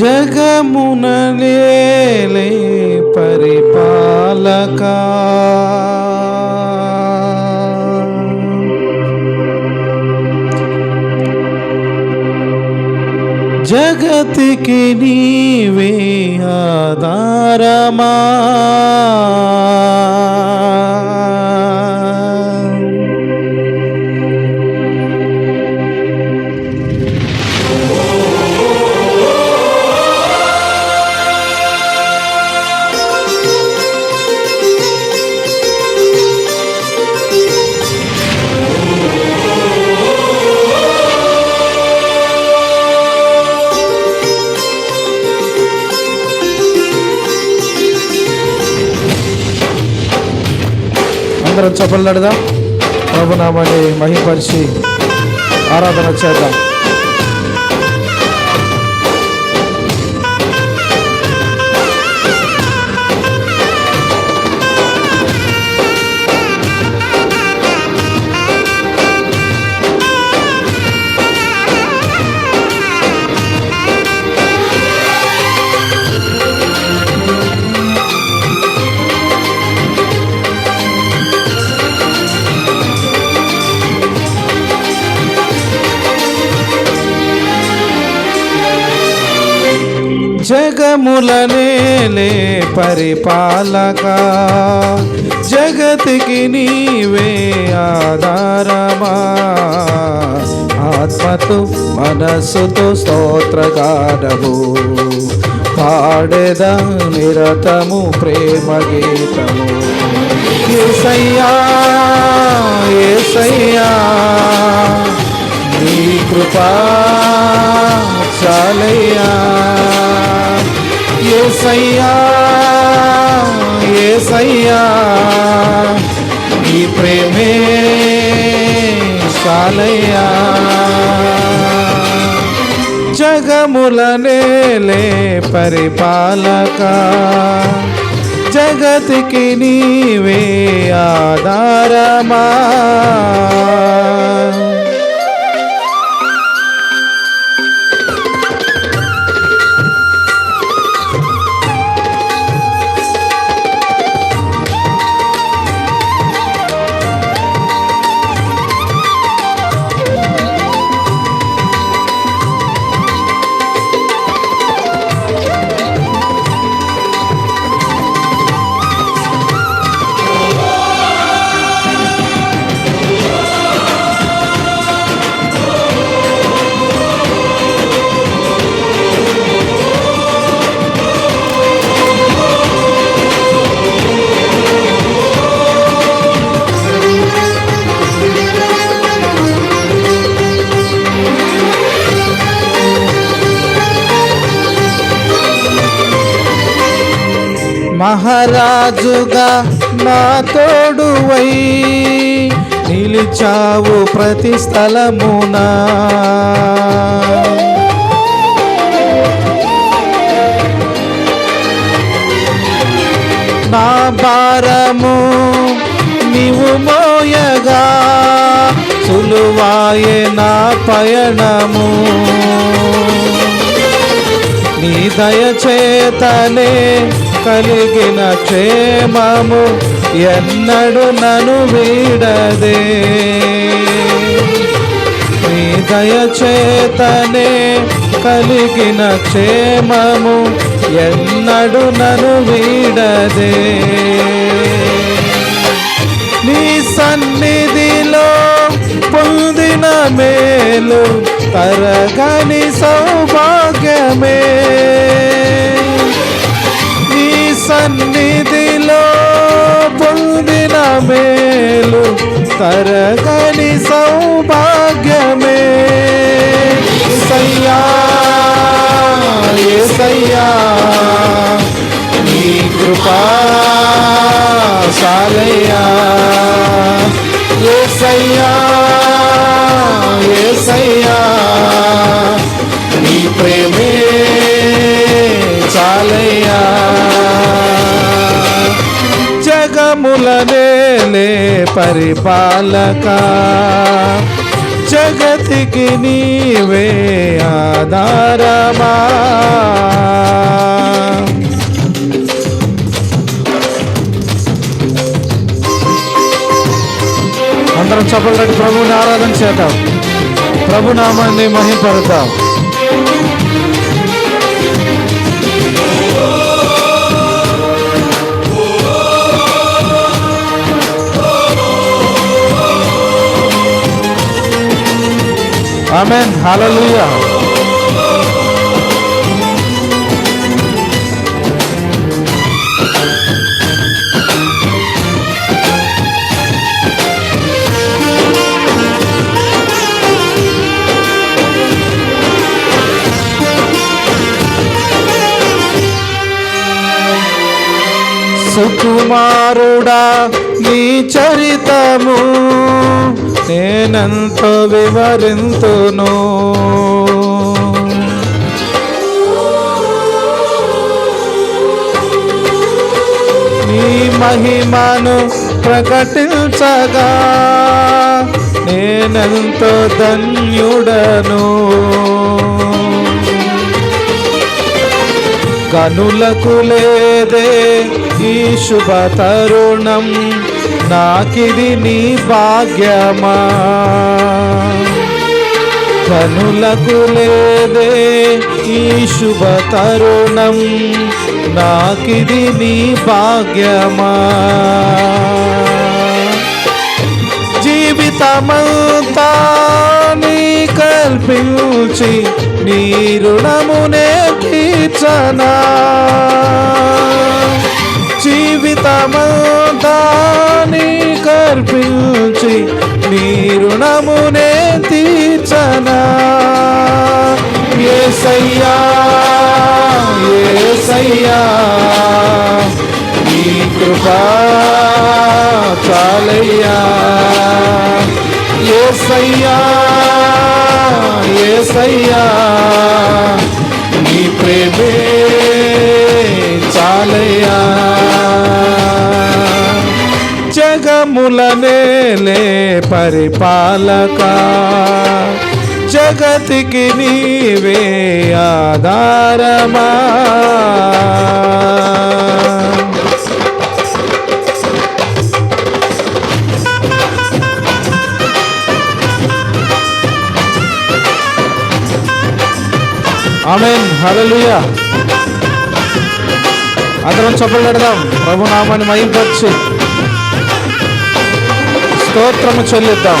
జగమునలేలే పరిపాలక జగతికి నీవే ఆధారమా అందరం చప్పలు నడదాం ప్రభునామాన్ని మహిపరిచి ఆరాధన చేద్దాం. జగములనేలే పరిపాలక. జగతికి నీవే ఆధారమా. ఆత్మతో మనస్సుతో స్తోత్రగానము. పాడేద నిరతము ప్రేమ గీతము. ఏసయ్యా ఏసయ్యా నీ కృపా చాలయ్యా. ఏసయ్యా ఏసయ్యా నీ ప్రేమే చాలయ్యా జగములనేలే పరిపాలక జగతికి నీవే ఆధారమా మహారాజుగా నా తోడువై నిలిచావు ప్రతి స్థలమున. నా భారము నీవు మోయగా సులువాయే నా పయనము. నీ దయచేతనే కలిగిన క్షేమము ఎన్నడు నను వీడదే. నీ దయచేతనే కలిగిన క్షేమము ఎన్నడు నను వీడదే. నీ సన్నిధిలో పొందిన మేలు తరగని సౌభాగ్యమే. సన్నిధిలో పొందిన మేలు తరగని సౌభాగ్యమే. సయ్యా సయ్యా నీ కృపా సాలయ్యా. ఏ సయ్యా ఏ సయ్యా నీ ప్రేమే చాలయ్యా. జగములనేలే పరిపాలక. జగతికి నీవే ఆధారమా. అందరం చెప్పలేటి ప్రభుని ఆరాధన చేద్దాం. ప్రభునామాన్ని మహిపడతాం ఆమెన్ హల్లెలూయా సుకుమారుడా నీ చరితము నేనంతో వివరింతును. నీ మహిమను ప్రకటించగా నేనంతో ధన్యుడను. కనులకు లేదే ఈ శుభ తరుణం. నాకిది నీ భాగ్యమా? కనులకు లేదే ఈ శుభ తరుణం. నాకిది నీ భాగ్యమా? జీవితమంతా నీ కల్పించి నీ రుణమునే తీర్చనా? జీవితమంతా నీ కల్పించి నీ రుణమునే తీర్చనా? ఏసయ్యా ఏసయ్యా నీ కృపా చాలయ్యా. ఏసయ్యా ఏసయ్యా నీ ప్రేమే చాలయ్యా. జగములనేలే పరిపాలక. జగతికి నీవే ఆధారమా. ఆమెన్. హలలుయా అందరం చప్పట్లు పెడదాం. ప్రభునామాన్ని మహింపచ్చు స్తోత్రము చెల్లిద్దాం.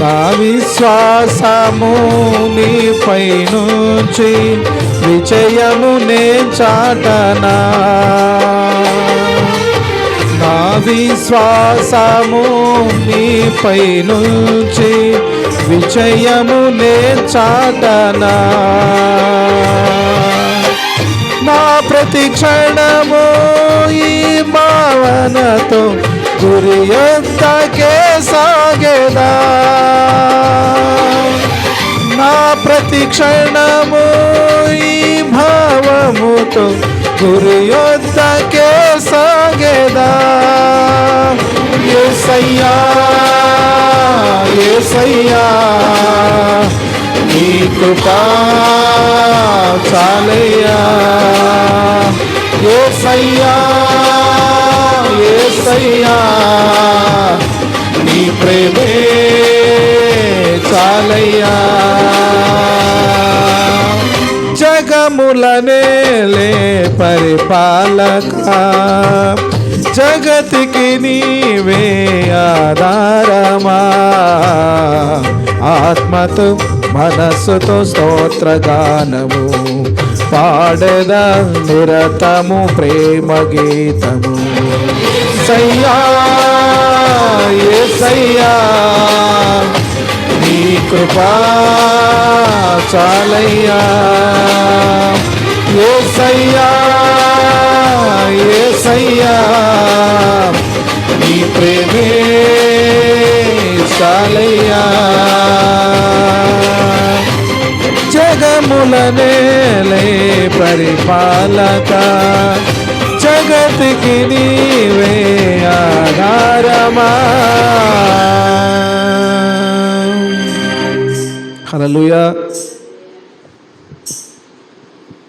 నా విశ్వాసము నీపై నుంచి విజయము నే చాటనా. నా విశ్వాసము నీపై నుంచి విజయము నే చాటనా. నా ప్రతి క్షణము ఈ భావనతో గురి ఎంతకే సాగేదా నా ప్రతి క్షణము ఈ భావముతో గురి యొద్దకే సాగేదా ఏసయ్యా ఏసయ్యా నీ కృపా చాలయ్యా ఏసయ్యా ఏసయ్యా నీ ప్రేమే చాలయ్యా జగములనేలే పరిపాలక జగతికి నీవే ఆధారమా ఆత్మతో మనస్సుతో స్తోత్రగానము పాడద నిరతము ప్రేమ గీతము. సయ్యా ఏ సయ్యా నీ కృపా చాలయ్యా. ఏ సయ్యా ఏ సయ్యా నీ ప్రేమే చాలయ్యా. జగములనేలే పరిపాలక. జగతికి నీవే ఆధారమా. హల్లెలూయా.